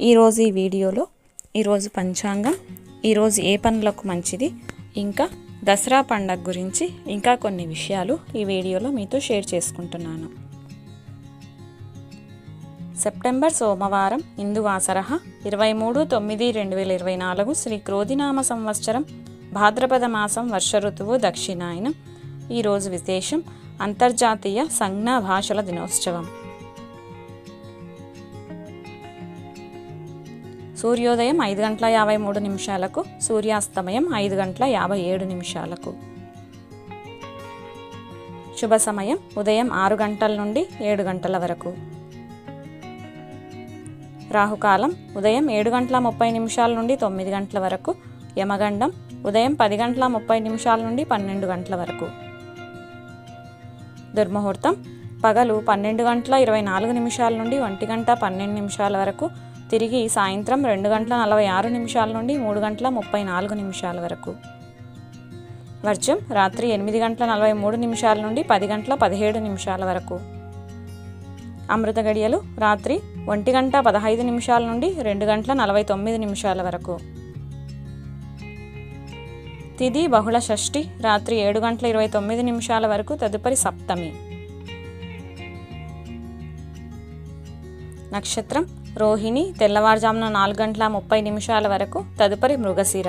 ఈరోజు ఈ వీడియోలో ఈరోజు పంచాంగం ఈరోజు ఏ పనులకు మంచిది ఇంకా దసరా పండగ గురించి ఇంకా కొన్ని విషయాలు ఈ వీడియోలో మీతో షేర్ చేసుకుంటున్నాను. సెప్టెంబర్ సోమవారం ఇందువాసరహ ఇరవై మూడు తొమ్మిది రెండు వేల ఇరవై నాలుగు శ్రీ క్రోధినామ సంవత్సరం భాద్రపద మాసం వర్ష ఋతువు దక్షిణాయనం. ఈరోజు విశేషం అంతర్జాతీయ సంజ్ఞా భాషల దినోత్సవం. సూర్యోదయం ఐదు గంటల యాభై మూడు నిమిషాలకు సూర్యాస్తమయం ఐదు గంటల యాభై ఏడు నిమిషాలకు. శుభ సమయం ఉదయం ఆరు గంటల నుండి ఏడు గంటల వరకు. రాహుకాలం ఉదయం ఏడు గంటల ముప్పై నిమిషాల నుండి తొమ్మిది గంటల వరకు యమగండం ఉదయం పది గంటల ముప్పై నిమిషాల నుండి పన్నెండు గంటల వరకు. దుర్ముహూర్తం పగలు పన్నెండు గంటల ఇరవై నాలుగు నిమిషాల నుండి ఒంటి గంట పన్నెండు నిమిషాల వరకు తిరిగి సాయంత్రం రెండు గంటల నలభై ఆరు నిమిషాల నుండి మూడు గంటల ముప్పై నాలుగు నిమిషాల వరకు. వర్జం రాత్రి ఎనిమిది గంటల నలభై మూడు నిమిషాల నుండి పది గంటల పదిహేడు నిమిషాల వరకు. అమృత గడియలు రాత్రి ఒంటి గంట పదహైదు నిమిషాల నుండి రెండు గంటల నలభై తొమ్మిది నిమిషాల వరకు. తిది బహుళ షష్ఠి రాత్రి ఏడు గంటల ఇరవై తొమ్మిది నిమిషాల వరకు తదుపరి సప్తమి. నక్షత్రం రోహిణి తెల్లవారుజామున నాలుగు గంటల ముప్పై నిమిషాల వరకు తదుపరి మృగశిర.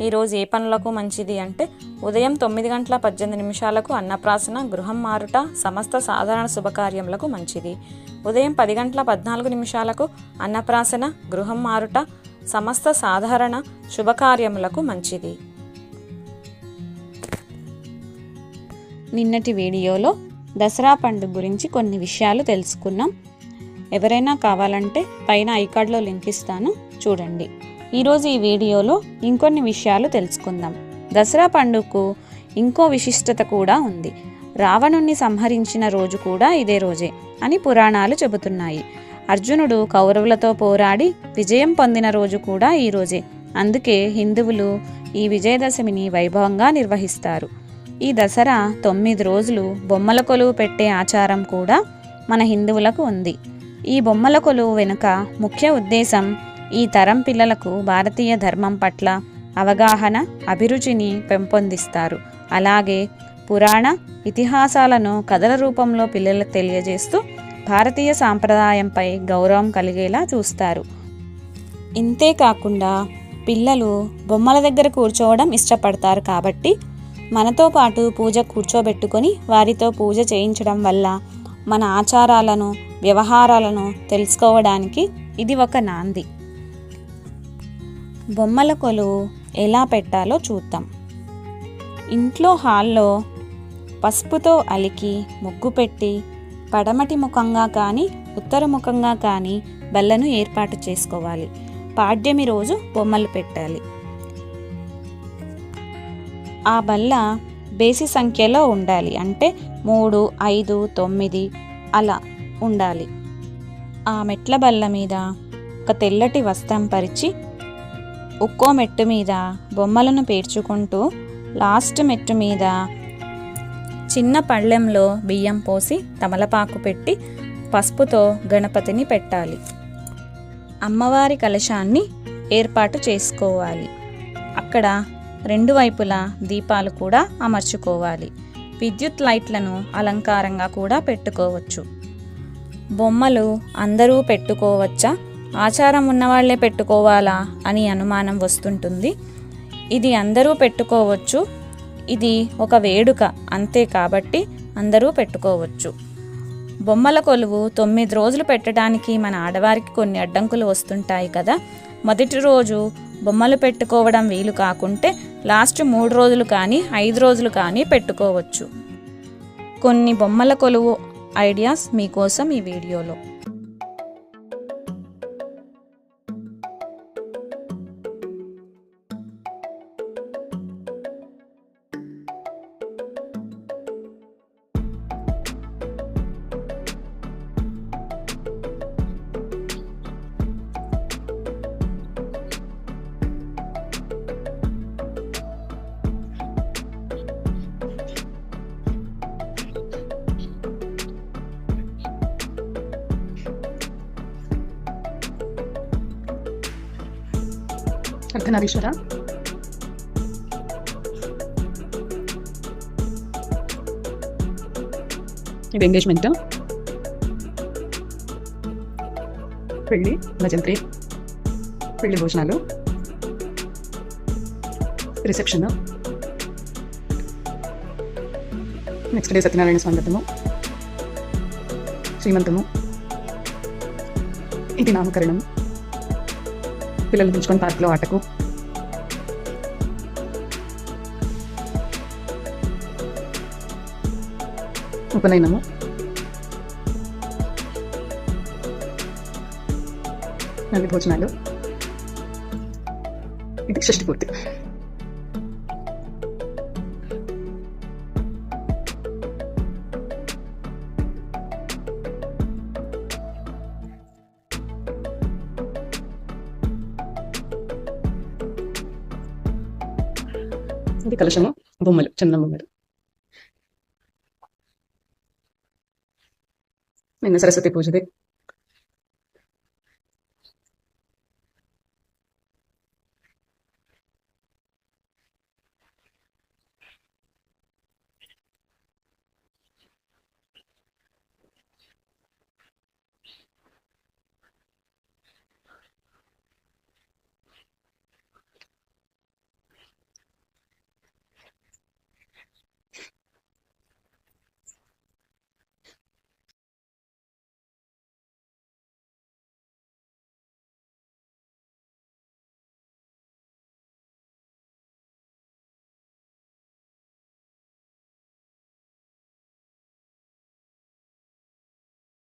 ఈరోజు ఏ పనులకు మంచిది అంటే ఉదయం తొమ్మిది గంటల పద్దెనిమిది నిమిషాలకు అన్నప్రాసన గృహం మారుట సమస్త సాధారణ శుభకార్యములకు మంచిది. ఉదయం పది గంటల పద్నాలుగు నిమిషాలకు అన్నప్రాసన గృహం మారుట సమస్త సాధారణ శుభకార్యములకు మంచిది. నిన్నటి వీడియోలో దసరా పండుగ గురించి కొన్ని విషయాలు తెలుసుకున్నాం. ఎవరైనా కావాలంటే పైన ఐకార్డ్లో లింక్ ఇస్తాను. చూడండి. ఈరోజు ఈ వీడియోలో ఇంకొన్ని విషయాలు తెలుసుకుందాం. దసరా పండుగకు ఇంకో విశిష్టత కూడా ఉంది. రావణుణ్ణి సంహరించిన రోజు కూడా ఇదే రోజే అని పురాణాలు చెబుతున్నాయి. అర్జునుడు కౌరవులతో పోరాడి విజయం పొందిన రోజు కూడా ఈ రోజే. అందుకే హిందువులు ఈ విజయదశమిని వైభవంగా నిర్వహిస్తారు. ఈ దసరా తొమ్మిది రోజులు బొమ్మల కొలువు పెట్టే ఆచారం కూడా మన హిందువులకు ఉంది. ఈ బొమ్మల కొలువు వెనుక ముఖ్య ఉద్దేశం ఈ తరం పిల్లలకు భారతీయ ధర్మం పట్ల అవగాహన అభిరుచిని పెంపొందిస్తారు. అలాగే పురాణ ఇతిహాసాలను కథల రూపంలో పిల్లలకు తెలియజేస్తూ భారతీయ సాంప్రదాయంపై గౌరవం కలిగేలా చూస్తారు. ఇంతే కాకుండా పిల్లలు బొమ్మల దగ్గర కూర్చోవడం ఇష్టపడతారు కాబట్టి మనతో పాటు పూజ కూర్చోబెట్టుకొని వారితో పూజ చేయించడం వల్ల మన ఆచారాలను వ్యవహారాలను తెలుసుకోవడానికి ఇది ఒక నాంది. బొమ్మల కొలువు ఎలా పెట్టాలో చూద్దాం. ఇంట్లో హాల్లో పసుపుతో అలికి ముగ్గు పెట్టి పడమటి ముఖంగా కానీ ఉత్తర ముఖంగా కానీ బల్లను ఏర్పాటు చేసుకోవాలి. పాడ్యమి రోజు బొమ్మలు పెట్టాలి. ఆ బల్ల బేసి సంఖ్యలో ఉండాలి. అంటే మూడు ఐదు తొమ్మిది అలా ఉండాలి. ఆ మెట్ల బల్ల మీద ఒక తెల్లటి వస్త్రం పరిచి ఒక్కో మెట్టు మీద బొమ్మలను పేర్చుకుంటూ లాస్ట్ మెట్టు మీద చిన్న పళ్ళెంలో బియ్యం పోసి తమలపాకు పెట్టి పసుపుతో గణపతిని పెట్టాలి. అమ్మవారి కలశాన్ని ఏర్పాటు చేసుకోవాలి. అక్కడ రెండు వైపులా దీపాలు కూడా అమర్చుకోవాలి. విద్యుత్ లైట్లను అలంకారంగా కూడా పెట్టుకోవచ్చు. బొమ్మలు అందరూ పెట్టుకోవచ్చా? ఆచారం ఉన్నవాళ్ళే పెట్టుకోవాలా అని అనుమానం వస్తుంటుంది. ఇది అందరూ పెట్టుకోవచ్చు. ఇది ఒక వేడుక అంతే కాబట్టి అందరూ పెట్టుకోవచ్చు. బొమ్మల కొలువు తొమ్మిది రోజులు పెట్టడానికి మన ఆడవారికి కొన్ని అడ్డంకులు వస్తుంటాయి కదా. మొదటి రోజు బొమ్మలు పెట్టుకోవడం వీలు కాకుంటే లాస్ట్ మూడు రోజులు కానీ ఐదు రోజులు కానీ పెట్టుకోవచ్చు. కొన్ని బొమ్మల కొలువు ఐడియాస్ మీకోసం ఈ వీడియోలో. అర్ధనారీశ్వర ఇది ఎంగేజ్మెంట్ పెళ్ళి భజంత్రి పెళ్ళి భోజనాలు. రిసెప్షన్ నెక్స్ట్ డే సత్యనారాయణ స్వాగతము శ్రీమంతము. ఇది నామకరణం. పిల్లలు పిలుచుకొని పార్క్లో ఆటకు. ఉపనయనము నంది భోజనాలు. ఇది షష్టి పూర్తి. ఇది కలశము బొమ్మలు చిన్న బొమ్మలు. నిన్న సరస్వతి పూజది.